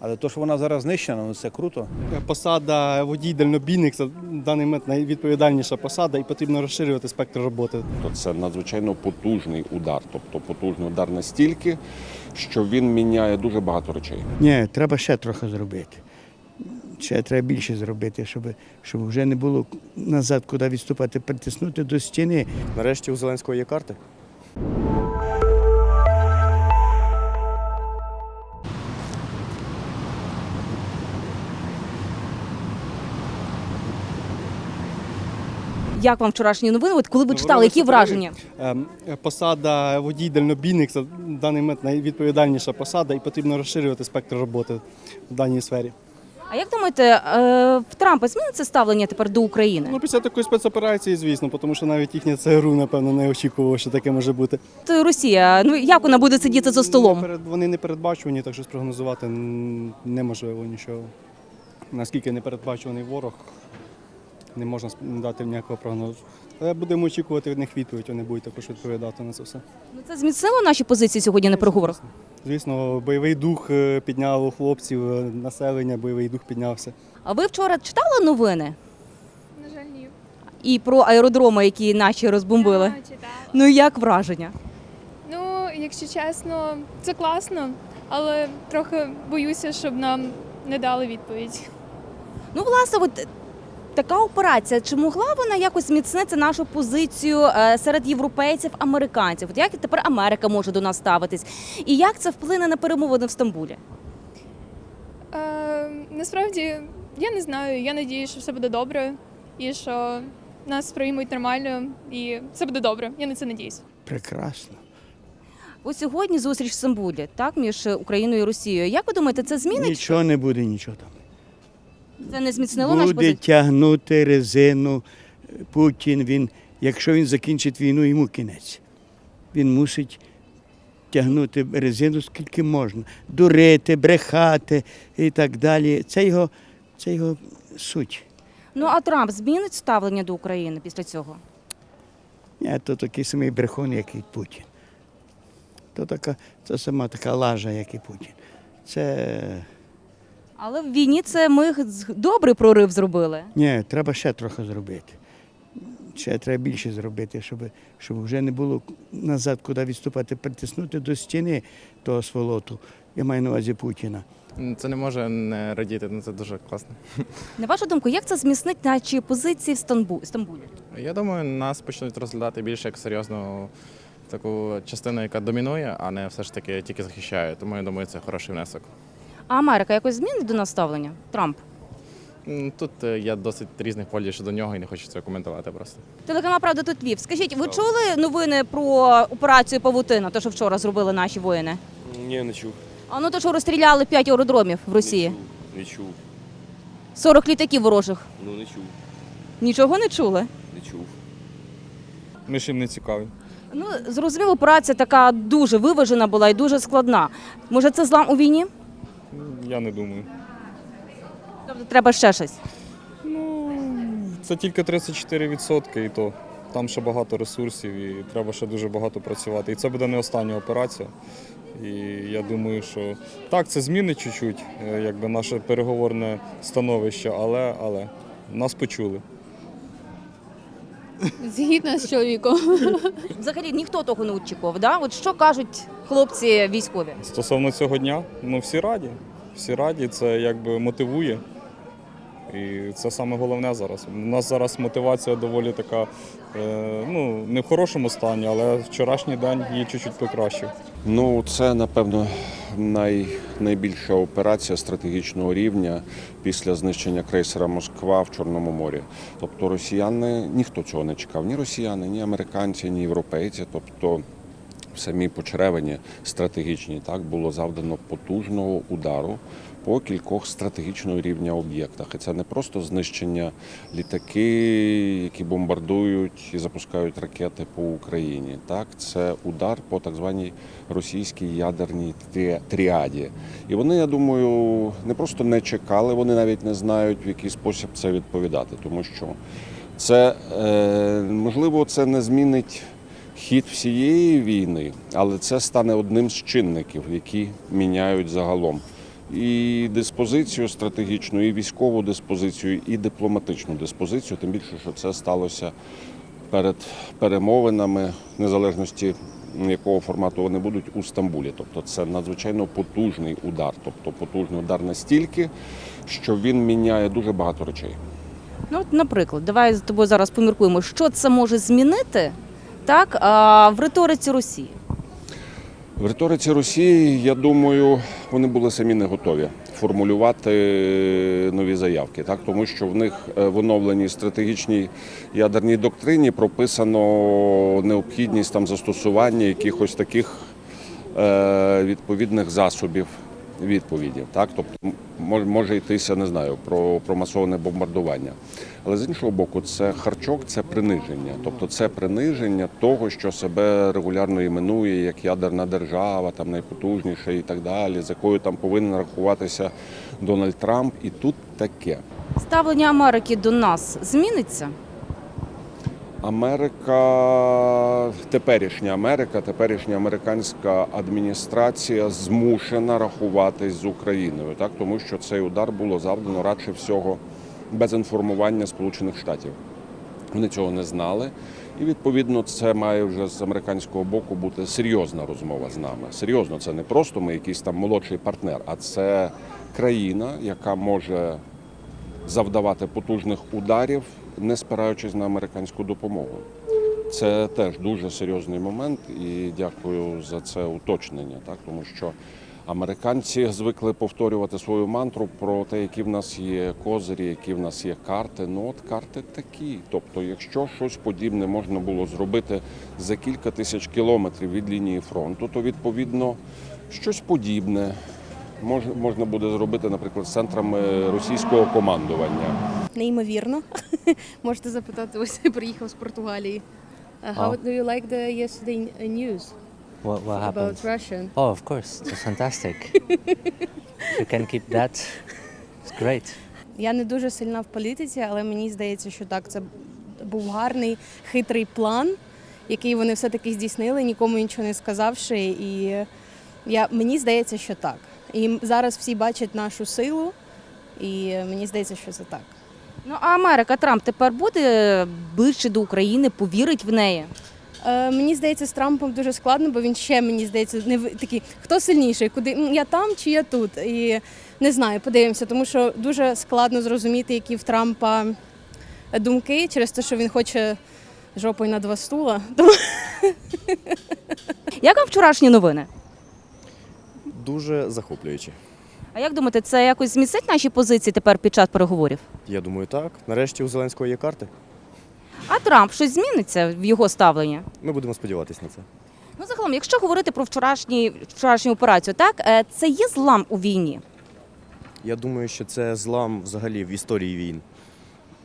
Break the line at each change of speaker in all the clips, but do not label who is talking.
Але то, що вона зараз знищена, ну це круто.
Посада водій дальнобійник це в даний момент найвідповідальніша посада і потрібно розширювати спектр роботи.
то це надзвичайно потужний удар. Тобто потужний удар настільки, що він міняє дуже багато речей.
Ні, треба ще трохи зробити. Ще треба більше зробити, щоб, щоб вже не було назад, куди відступати, притиснути до стіни.
Нарешті у Зеленського є карти.
Як вам вчорашні новини? От коли ви читали, які враження?
Ем, Посада водій дальнобійник в даний момент найвідповідальніша посада і потрібно розширювати спектр роботи в даній сфері.
А як думаєте, е, в Трампа зміниться ставлення тепер до України?
Ну, після такої спецоперації, звісно, тому що навіть їхня ЦРУ, напевно, не очікувало, що таке може бути.
От Росія, ну як вона буде сидіти за столом?
Вони не передбачувані, так що спрогнозувати неможливо нічого. Наскільки непередбачуваний ворог, не можна дати ніякого прогнозу. Але будемо очікувати від них відповідь, вони будуть також відповідати на це все.
Ну, Це зміцнило наші позиції сьогодні на переговорах.
Звісно, бойовий дух е, підняв у хлопців, е, населення, бойовий дух піднявся.
А ви вчора читали новини
На жаль, ні.
і про аеродроми, які наші розбомбили?
Я читала.
Ну як враження?
Ну, якщо чесно, це класно, але трохи боюся, щоб нам не дали відповідь.
Ну, власне, от така операція, чи могла вона якось зміцнити нашу позицію е, серед європейців, американців? От як тепер Америка може до нас ставитись? І як це вплине на перемовини в Стамбулі?
Е, насправді, я не знаю. Я надію, що все буде добре і що нас приймуть нормально, і все буде добре. Я на це надіюсь.
Прекрасно.
Ось сьогодні зустріч в Стамбулі, так, між Україною і Росією. Як ви думаєте, це змінить?
Нічого не буде, нічого там.
Це не зміцнило нашу
Буде
позицію?
тягнути резину. Путін, він, якщо він закінчить війну, йому кінець. Він мусить тягнути резину скільки можна, дурити, брехати і так далі. Це його, це його суть.
Ну а Трамп змінить ставлення до України після цього?
Ні, то такий самий брехун, як і Путін. То така, це сама така лажа, як і Путін. Це
Але в війні це ми з- добрий прорив зробили.
ні, треба ще трохи зробити. Ще треба більше зробити, щоб, щоб вже не було назад, куди відступати, притиснути до стіни того сволоту. Я маю на увазі Путіна.
Це не може не радіти, ну це дуже класно.
На вашу думку, як це зміцнить наші позиції в Стамбулі?
Я думаю, нас почнуть розглядати більше як серйозну таку частину, яка домінує, а не все ж таки тільки захищає. Тому я думаю, це хороший внесок.
А Америка якось змінить до нас ставлення? Трамп?
Тут е, я досить різних полів щодо нього і не хочу це коментувати просто.
Телеканал Правда тут Львів. Скажіть, ви чули новини про операцію Павутина, то що вчора зробили наші воїни?
Ні, не чув.
А ну то що розстріляли 5 аеродромів в Росії.
Не чув. Не чув.
40 літаків ворожих.
Ну не чув.
Нічого не чули.
Не чув.
Ми ж їм не цікаві.
Ну зрозуміло, операція така дуже виважена була і дуже складна. Може, це злам у війні?
Я не думаю.
Тобто треба ще щось.
Ну, Це тільки 34% і то. Там ще багато ресурсів і треба ще дуже багато працювати. І це буде не остання операція. І я думаю, що так, це змінить чуть-чуть, е, якби наше переговорне становище, але, але нас почули.
Згідно з чоловіком.
Взагалі ніхто того не очікував. Да? От що кажуть хлопці військові?
Стосовно цього дня, ну всі раді. Всі раді, це якби мотивує. І це саме головне зараз. У нас зараз мотивація доволі така, е, ну, не в хорошому стані, але вчорашній день її чуть-чуть покращив.
Ну, це напевно най, найбільша операція стратегічного рівня після знищення крейсера Москва в Чорному морі. Тобто росіяни ніхто цього не чекав, ні росіяни, ні американці, ні європейці. Тобто в самій почеревині стратегічній так було завдано потужного удару по кількох стратегічного рівня об'єктах. І це не просто знищення літаки, які бомбардують і запускають ракети по Україні. Так, це удар по так званій російській ядерній трі- тріаді. І вони, я думаю, не просто не чекали, вони навіть не знають, в який спосіб це відповідати, тому що це е, можливо це не змінить хід всієї війни, але це стане одним з чинників, які міняють загалом і диспозицію стратегічну, і військову диспозицію, і дипломатичну диспозицію. Тим більше, що це сталося перед перемовинами незалежності якого формату вони будуть у Стамбулі. Тобто це надзвичайно потужний удар. Тобто потужний удар настільки, що він міняє дуже багато речей.
Ну, от, наприклад, давай з тобою зараз поміркуємо, що це може змінити так, в риториці Росії.
В риториці Росії, я думаю, вони були самі не готові формулювати нові заявки, так тому що в них е, в оновленій стратегічній ядерній доктрині прописано необхідність там застосування якихось таких е, відповідних засобів відповіді. Так, тобто може йтися, не знаю, про, про масоване бомбардування. Але з іншого боку, це харчок, це приниження. Тобто це приниження того, що себе регулярно іменує як ядерна держава, там найпотужніша і так далі, з якою там повинен рахуватися Дональд Трамп. І тут таке.
Ставлення Америки до нас зміниться?
Америка, теперішня Америка, теперішня американська адміністрація змушена рахуватись з Україною, так тому що цей удар було завдано радше всього без інформування Сполучених Штатів. Вони цього не знали, і відповідно це має вже з американського боку бути серйозна розмова з нами. Серйозно, це не просто ми якийсь там молодший партнер, а це країна, яка може завдавати потужних ударів, не спираючись на американську допомогу. Це теж дуже серйозний момент, і дякую за це уточнення, так тому що американці звикли повторювати свою мантру про те, які в нас є козирі, які в нас є карти. Ну от карти такі. Тобто, якщо щось подібне можна було зробити за кілька тисяч кілометрів від лінії фронту, то відповідно щось подібне мож- можна буде зробити, наприклад, з центрами російського командування.
Неймовірно. Можете запитати, ось я приїхав з Португалії. Uh, how do you like the yesterday news
What, what happened?
about Russian?
Oh, of course, it's fantastic. You can keep that, it's great.
Я не дуже сильна в політиці, але мені здається, що так, це був гарний, хитрий план, який вони все-таки здійснили, нікому нічого не сказавши. І я, мені здається, що так. І зараз всі бачать нашу силу, і мені здається, що це так.
Ну а Америка, Трамп тепер буде ближче до України, повірить в неї.
Е, мені здається, з Трампом дуже складно, бо він ще мені здається не такий, хто сильніший, куди я там чи я тут. І не знаю, подивимося, тому що дуже складно зрозуміти, які в Трампа думки через те, що він хоче жопою на два стула. Тому
Як вам вчорашні новини?
Дуже захоплююче.
А як думаєте, це якось зміцнить наші позиції тепер під час переговорів?
Я думаю, так. Нарешті у Зеленського є карти.
А Трамп щось зміниться в його ставленні?
Ми будемо сподіватися на це.
Ну, загалом, якщо говорити про вчорашні, вчорашню операцію, так е, це є злам у війні.
Я думаю, що це злам взагалі в історії війн.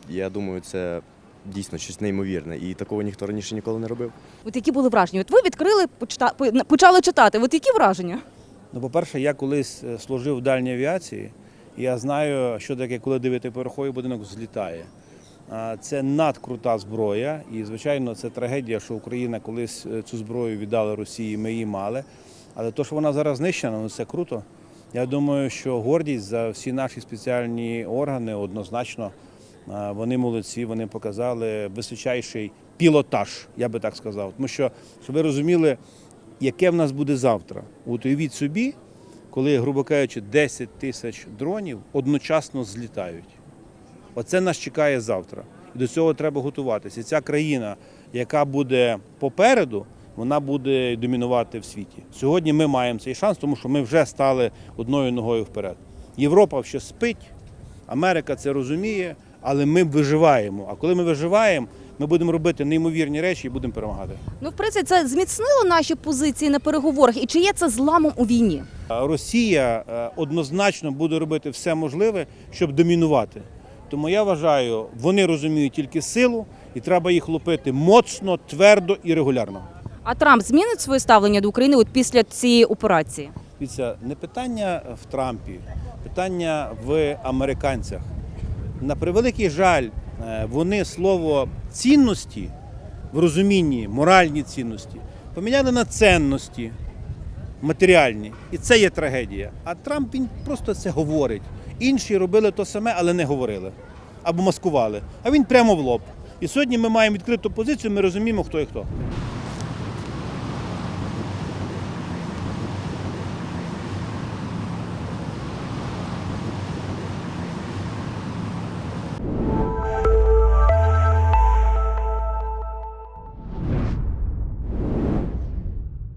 Я думаю, це дійсно щось неймовірне. І такого ніхто раніше ніколи не робив.
От які були враження? От ви відкрили, почита- почали читати. От які враження?
Ну, по-перше, я колись е, служив в дальній авіації, і я знаю, що таке, коли дев'ятиповерховий будинок злітає. Це надкрута зброя, і звичайно, це трагедія, що Україна колись е, цю зброю віддала Росії, ми її мали. Але то, що вона зараз знищена, ну це круто. Я думаю, що гордість за всі наші спеціальні органи однозначно. Вони молодці, вони показали височайший пілотаж, я би так сказав. Тому що, щоб ви розуміли, яке в нас буде завтра. От уявіть собі, коли, грубо кажучи, 10 тисяч дронів одночасно злітають. Оце нас чекає завтра. І до цього треба готуватися. І ця країна, яка буде попереду, вона буде домінувати в світі. Сьогодні ми маємо цей шанс, тому що ми вже стали одною ногою вперед. Європа ще спить, Америка це розуміє, але ми виживаємо. А коли ми виживаємо, ми будемо робити неймовірні речі і будемо перемагати.
Ну, в принципі, це зміцнило наші позиції на переговорах. І чи є це зламом у війні?
Росія е, однозначно буде робити все можливе, щоб домінувати. Тому я вважаю, вони розуміють тільки силу, і треба їх лупити моцно, твердо і регулярно.
А Трамп змінить своє ставлення до України от після цієї операції?
Дивіться, не питання в Трампі, питання в американцях. На превеликий жаль, е, вони слово цінності в розумінні, моральні цінності поміняли на ценності. матеріальні. І це є трагедія. А Трамп він просто це говорить. Інші робили то саме, але не говорили або маскували. А він прямо в лоб. І сьогодні ми маємо відкриту позицію, ми розуміємо, хто і хто.